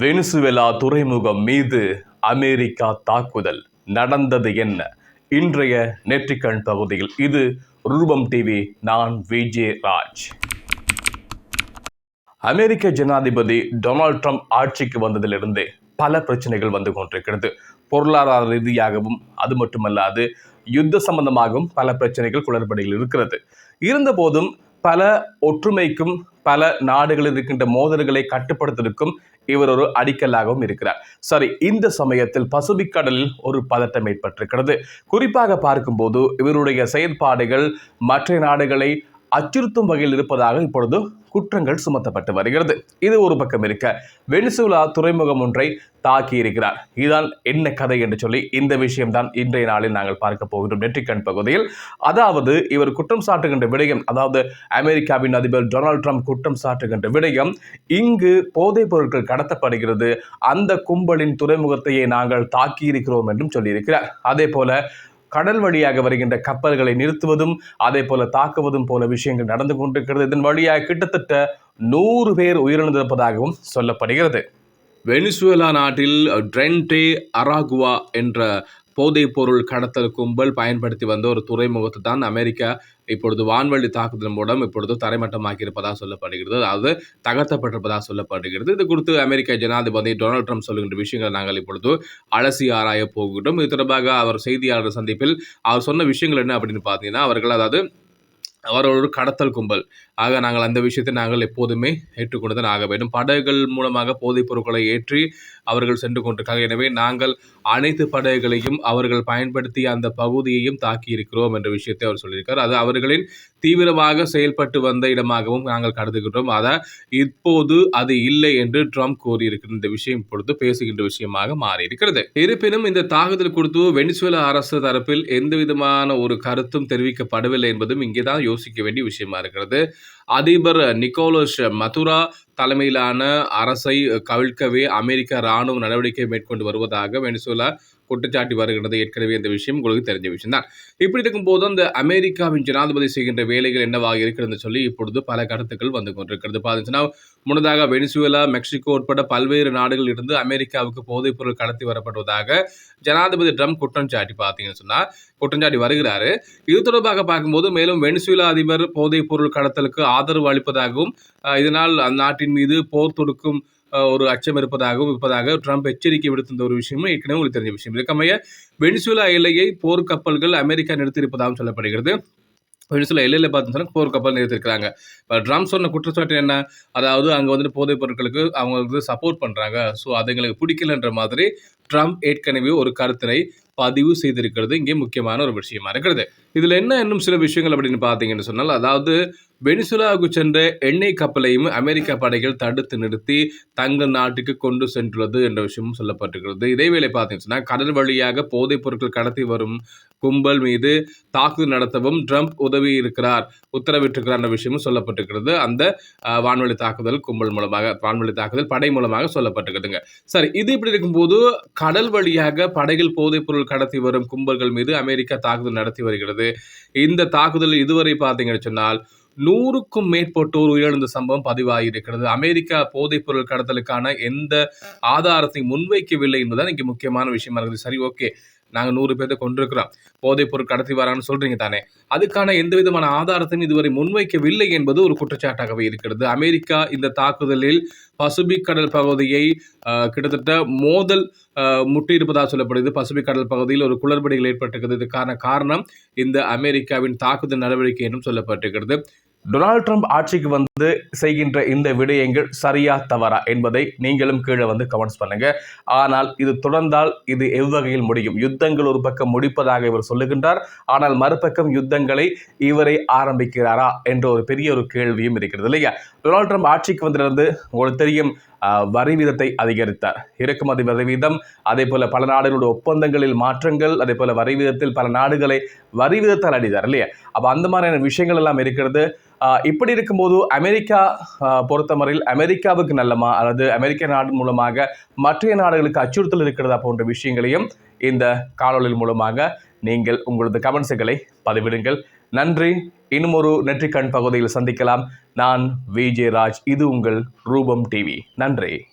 Venezuela துறைமுகம் மீது America தாக்குதல். நடந்தது என்ன? இன்றைய நெற்றிக்கண் பகுதியில் இது ரூபம் டிவி நான் விஜே ராஜ் அமெரிக்க ஜனாதிபதி டொனால்ட் ட்ரம்ப் ஆட்சிக்கு வந்ததிலிருந்து பல பிரச்சனைகள் வந்து கொண்டிருக்கிறது. பொருளாதார ரீதியாகவும் அது மட்டுமல்லாது யுத்த சம்பந்தமாகவும் பல பிரச்சனைகள் குளறுபடிகள் இருக்கிறது. இருந்தபோதும் பல ஒற்றுமைக்கும் பல நாடுகளில் இருக்கின்ற மோதல்களை கட்டுப்படுத்துவதற்கும் இவர் ஒரு அடிக்கல்லாகவும் இருக்கிறார். சரி இந்த சமயத்தில் பசிபிக் கடலில் ஒரு பதட்டம் ஏற்பட்டிருக்கிறது. குறிப்பாக பார்க்கும்போது இவருடைய செயற்பாடுகள் மற்ற நாடுகளை அச்சுறுத்தும் வகையில் இருப்பதாக இப்பொழுது குற்றங்கள் சுமத்தப்பட்டு வருகிறது. இது ஒரு பக்கம் இருக்க வெனிசுலா துறைமுகம் ஒன்றை தாக்கி இருக்கிறார். இதுதான் என்ன கதை என்று சொல்லி இந்த விஷயம்தான் இன்றைய நாளில் நாங்கள் பார்க்க போகிறோம் நெற்றிக்கண் பகுதியில். அதாவது இவர் குற்றம் சாட்டுகின்ற விடயம் அதாவது அமெரிக்காவின் அதிபர் டொனால்ட் ட்ரம்ப் குற்றம் சாட்டுகின்ற விடயம் இங்கு போதைப் பொருட்கள் கடத்தப்படுகிறது. அந்த கும்பலின் துறைமுகத்தையே நாங்கள் தாக்கி இருக்கிறோம் என்றும் சொல்லியிருக்கிறார். அதே போல கடல் வழியாக வருகின்ற கப்பல்களை நிறுத்துவதும் அதே போல தாக்குவதும் போல விஷயங்கள் நடந்து கொண்டிருக்கிறது. இதன் வழியாக கிட்டத்தட்ட நூறு பேர் உயிரிழந்திருப்பதாகவும் சொல்லப்படுகிறது. வெனிசுவேலா நாட்டில் ட்ரென்டே அராகுவா என்ற போதைப் பொருள் கடத்தல் கும்பல் பயன்படுத்தி வந்த ஒரு துறைமுகத்தை தான் அமெரிக்கா இப்பொழுது வான்வழி தாக்குதல் மூலம் இப்பொழுது தரைமட்டமாக்கி இருப்பதாக சொல்லப்படுகிறது. அதாவது தகர்த்தப்பட்டிருப்பதாக சொல்லப்படுகிறது. இது குறித்து அமெரிக்க ஜனாதிபதி டொனால்ட் ட்ரம்ப் சொல்லுகின்ற விஷயங்களை நாங்கள் இப்பொழுது அலசி ஆராய போகிறோம் இது தொடர்பாக அவர் செய்தியாளர் சந்திப்பில் அவர் சொன்ன விஷயங்கள் என்ன அப்படின்னு பார்த்தீங்கன்னா அவர்கள் அதாவது அவர் ஒரு கடத்தல் கும்பல். ஆக நாங்கள் அந்த விஷயத்தை நாங்கள் எப்போதுமே ஏற்றுக்கொண்டுதான் ஆக வேண்டும். படகுகள் மூலமாக போதைப் பொருட்களை ஏற்றி அவர்கள் சென்று கொண்டிருக்காங்க. எனவே நாங்கள் அனைத்து படகுகளையும் அவர்கள் பயன்படுத்திய அந்த பகுதியையும் தாக்கி இருக்கிறோம் என்ற விஷயத்தை அவர் சொல்லியிருக்கார். அது அவர்களின் தீவிரமாக செயல்பட்டு வந்த இடமாகவும் நாங்கள் கருதுகின்றோம். அதை இப்போது அது இல்லை என்று ட்ரம்ப் கூறியிருக்கிற இந்த விஷயம் இப்பொழுது பேசுகின்ற விஷயமாக மாறியிருக்கிறது. இருப்பினும் இந்த தாக்குதல் குறித்து வெனிசுவேலா அரசு தரப்பில் எந்த விதமான ஒரு கருத்தும் தெரிவிக்கப்படவில்லை என்பதும் இங்கேதான் யோசிக்க வேண்டிய விஷயமா இருக்கிறது. அதிபர் நிக்கோலஸ் மதுரா தலைமையிலான அரசை கவிழ்க்கவே அமெரிக்க இராணுவ நடவடிக்கை மேற்கொண்டு வருவதாக வெனிசுலா குற்றச்சாட்டி வருகிறது ஏற்கனவே இந்த விஷயம் உங்களுக்கு தெரிஞ்ச விஷயம் தான் இப்படி இருக்கும்போது அந்த அமெரிக்காவின் ஜனாதிபதி செய்கின்ற வேலைகள் என்னவாக இருக்கிறது சொல்லி இப்பொழுது பல கருத்துக்கள் வந்து கொண்டிருக்கிறது. பார்த்தீங்கன்னா முன்னதாக வெனிசுவேலா மெக்சிகோ உட்பட பல்வேறு நாடுகளில் இருந்து அமெரிக்காவுக்கு போதைப் பொருள் கடத்தி வரப்படுவதாக ஜனாதிபதி ட்ரம்ப் குற்றம் சாட்டி பார்த்தீங்கன்னு சொன்னால் குற்றம் சாட்டி வருகிறாரு. இது தொடர்பாக பார்க்கும்போது மேலும் வெனிசுவேலா அதிபர் போதைப் பொருள் கடத்தலுக்கு ஆதரவு அளிப்பதாகவும் இதனால் அந்நாட்டின் மீது போர் தொடுக்கும் ஒரு அச்சம் இருப்பதாகவும் இருப்பதாக ட்ரம்ப் எச்சரிக்கை விடுத்திருந்த ஒரு விஷயமும் ஏற்கனவே உங்களுக்கு தெரிஞ்ச விஷயம். இதுக்கமைய வெனிசுலா எல்லையை போர்க்கப்பல்கள் அமெரிக்கா நிறுத்தியிருப்பதாகவும் சொல்லப்படுகிறது. வெனிசுலா எல்லையில் பார்த்தோம்னா போர் கப்பல் நிறுத்திருக்கிறாங்க இப்போ ட்ரம்ப் சொன்ன குற்றச்சாட்டு என்ன? அதாவது அங்கே வந்துட்டு போதைப் பொருட்களுக்கு அவங்க வந்து சப்போர்ட் பண்ணுறாங்க ஸோ அது எங்களுக்கு பிடிக்கலன்ற மாதிரி ட்ரம்ப் ஏற்கனவே ஒரு கருத்தினை பதிவு செய்திருக்கிறது இங்கே முக்கியமான ஒரு விஷயமா இருக்கிறது. இதில் என்ன இன்னும் சில விஷயங்கள் அப்படின்னு பார்த்தீங்கன்னு சொன்னால் அதாவது வெனிசுலாவுக்கு சென்ற எண்ணெய் கப்பலையும் அமெரிக்க படைகள் தடுத்து நிறுத்தி தங்கள் நாட்டுக்கு கொண்டு சென்றுள்ளது என்ற விஷயமும் சொல்லப்பட்டிருக்கிறது. இதேவேளை பார்த்தீங்கன்னா கடல் வழியாக போதைப் பொருட்கள் கடத்தி வரும் கும்பல் மீது தாக்குதல் நடத்தவும் ட்ரம்ப் உதவி இருக்கிறார் உத்தரவிட்டிருக்கிறார் என்ற விஷயமும் சொல்லப்பட்டிருக்கிறது. அந்த வான்வழி தாக்குதல் கும்பல் மூலமாக வான்வழி தாக்குதல் படை மூலமாக சொல்லப்பட்டிருக்குதுங்க. சரி இது இப்படி இருக்கும்போது கடல் வழியாக படைகள் போதைப் பொருள் கடத்தி வரும் கும்பல்கள் மீது அமெரிக்கா தாக்குதல் நடத்தி வருகிறது. இந்த தாக்குதல் இதுவரை பார்த்தீங்கன்னு சொன்னால் நூறுக்கும் மேற்பட்டோர் உயிரிழந்த சம்பவம் பதிவாகியிருக்கிறது. அமெரிக்கா போதைப் பொருள் கடத்தலுக்கான எந்த ஆதாரத்தை முன்வைக்கவில்லை என்பதுதான் இங்கே முக்கியமான விஷயமா இருக்குது. சரி ஓகே. நாங்கள் நூறு பேர்த்தை கொண்டிருக்கிறோம் போதைப் பொருள் கடத்தி வரான்னு சொல்றீங்க தானே? அதுக்கான எந்த விதமான ஆதாரத்தையும் இதுவரை முன்வைக்கவில்லை என்பது ஒரு குற்றச்சாட்டாகவே இருக்கிறது. அமெரிக்கா இந்த தாக்குதலில் பசுபிக் கடல் பகுதியை கிட்டத்தட்ட மோதல் முட்டியிருப்பதாக சொல்லப்படுது பசுபிக் கடல் பகுதியில் ஒரு குளறுபடிகள் ஏற்பட்டிருக்கிறது. இதுக்கான காரணம் இந்த அமெரிக்காவின் தாக்குதல் நடவடிக்கை என்றும் சொல்லப்பட்டிருக்கிறது. டொனால்ட் ட்ரம்ப் ஆட்சிக்கு வந்து செய்கின்ற இந்த விடயங்கள் சரியா தவறா என்பதை நீங்களும் கீழே வந்து கமெண்ட்ஸ் பண்ணுங்க. ஆனால் இது தொடர்ந்தால் இது எவ்வகையில் முடியும்? யுத்தங்கள் ஒரு பக்கம் முடிப்பதாக இவர் சொல்லுகின்றார். ஆனால் மறுபக்கம் யுத்தங்களை இவரை ஆரம்பிக்கிறாரா என்ற ஒரு பெரிய ஒரு கேள்வியும் இருக்கிறது இல்லையா? டொனால்ட் ட்ரம்ப் ஆட்சிக்கு வந்திருந்து உங்களுக்கு தெரியும் வரி வீதத்தை அதிகரித்தார். இறக்குமதி வரி வீதம் அதே போல் பல நாடுகளுடைய ஒப்பந்தங்களில் மாற்றங்கள் அதே போல் வரி வீதத்தில் பல நாடுகளை வரி வீதத்தால் அடித்தார் இல்லையா? அப்போ அந்த மாதிரியான விஷயங்கள் எல்லாம் இருக்கிறது. இப்படி இருக்கும்போது அமெரிக்கா பொறுத்தவரையில் அமெரிக்காவுக்கு நல்லமா? அல்லது அமெரிக்க நாடு மூலமாக மற்ற நாடுகளுக்கு அச்சுறுத்தல் இருக்கிறதா போன்ற விஷயங்களையும் இந்த காணொலியின் மூலமாக நீங்கள் உங்களது கமெண்ட்ஸுகளை பதிவிடுங்கள். நன்றி. இன்னும் ஒரு நெற்றிக்கண் பகுதியில் சந்திக்கலாம். நான் விஜே ராஜ் இது உங்கள் ரூபம் டிவி. நன்றி.